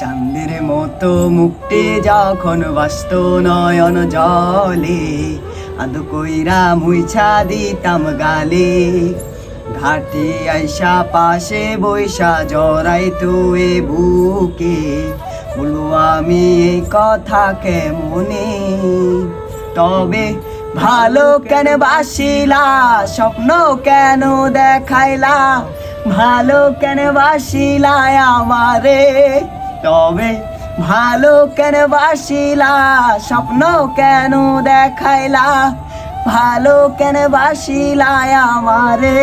চাঁদের মতো মুক্তি যখন বাস্ত নয়ন জলে আদু কইরা মুইছা দিতাম গালি। ঘাটি আইসা পাশে বৈশা জরাই তুই বুকে। বলব আমি এই কথা কেমনে? তবে ভালো কেন বাসিলা, স্বপ্ন কেন দেখাইলা? ভালো কেন বাসিলা আমারে? তবে ভালো কেন বাসিলা? স্বপ্ন কেন দেখাইলা? ভালো কেন বাসিলা আমারে?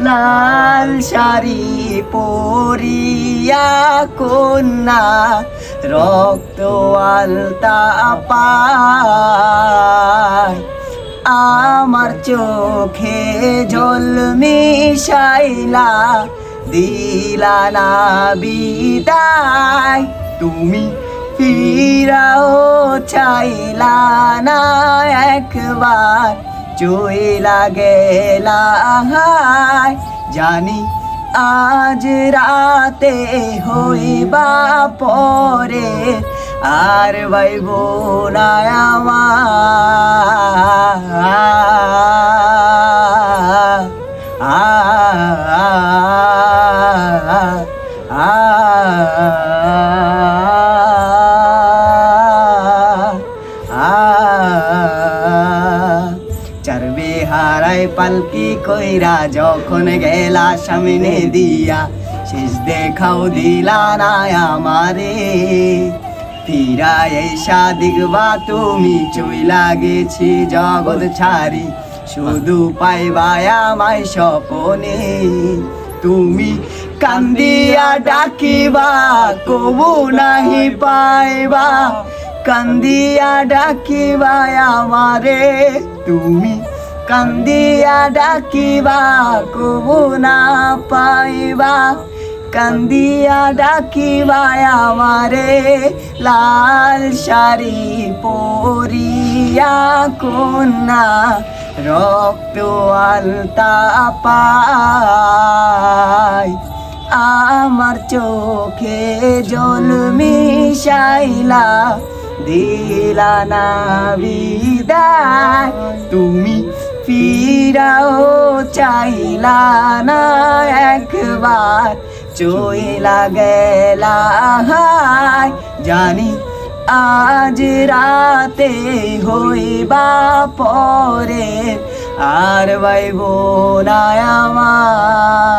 লাল শাড়ি পরিয়া কন্যা, রক্ত আলতা পায় আমার চোখে জল মিশাইলা দিলা না বিদায়। তুমি ফিরাও চাইলা না একবার, চইলা গেলা জানি আজ রাতে হইবা পরে আর বাইব না আমার। চারবে হারাই পালকি কইরা যখন গেলা সামনে দিয়া, শেষ দেখাও দিলা না আমারে। ফিরা এসা দিগবা তুমি চইলা গেছি জগৎ ছাড়ি, শুধু পাইবা আমায় স্বপনে। তুমি কান্দিয়া ডাকিবা, কবু নাহি পাইবা। কান্দিয়া ডাকিবা আমারে, তুমি কান্দিয়া ডাকিবা, কবু না পাইবা। কান্দিয়া ডাকিবা আমারে, লাল শাড়ি পরিয়া কন্যা, রক্ত আলতা পায়। আমার চোখে জল মিশাইলা, দিলা না বিদায়। তুমি ফিরাও চাইলা না একবার, চইলা গেলা হায়। জানি আজ রাতে হইবা পরে আর বাইব না আমার।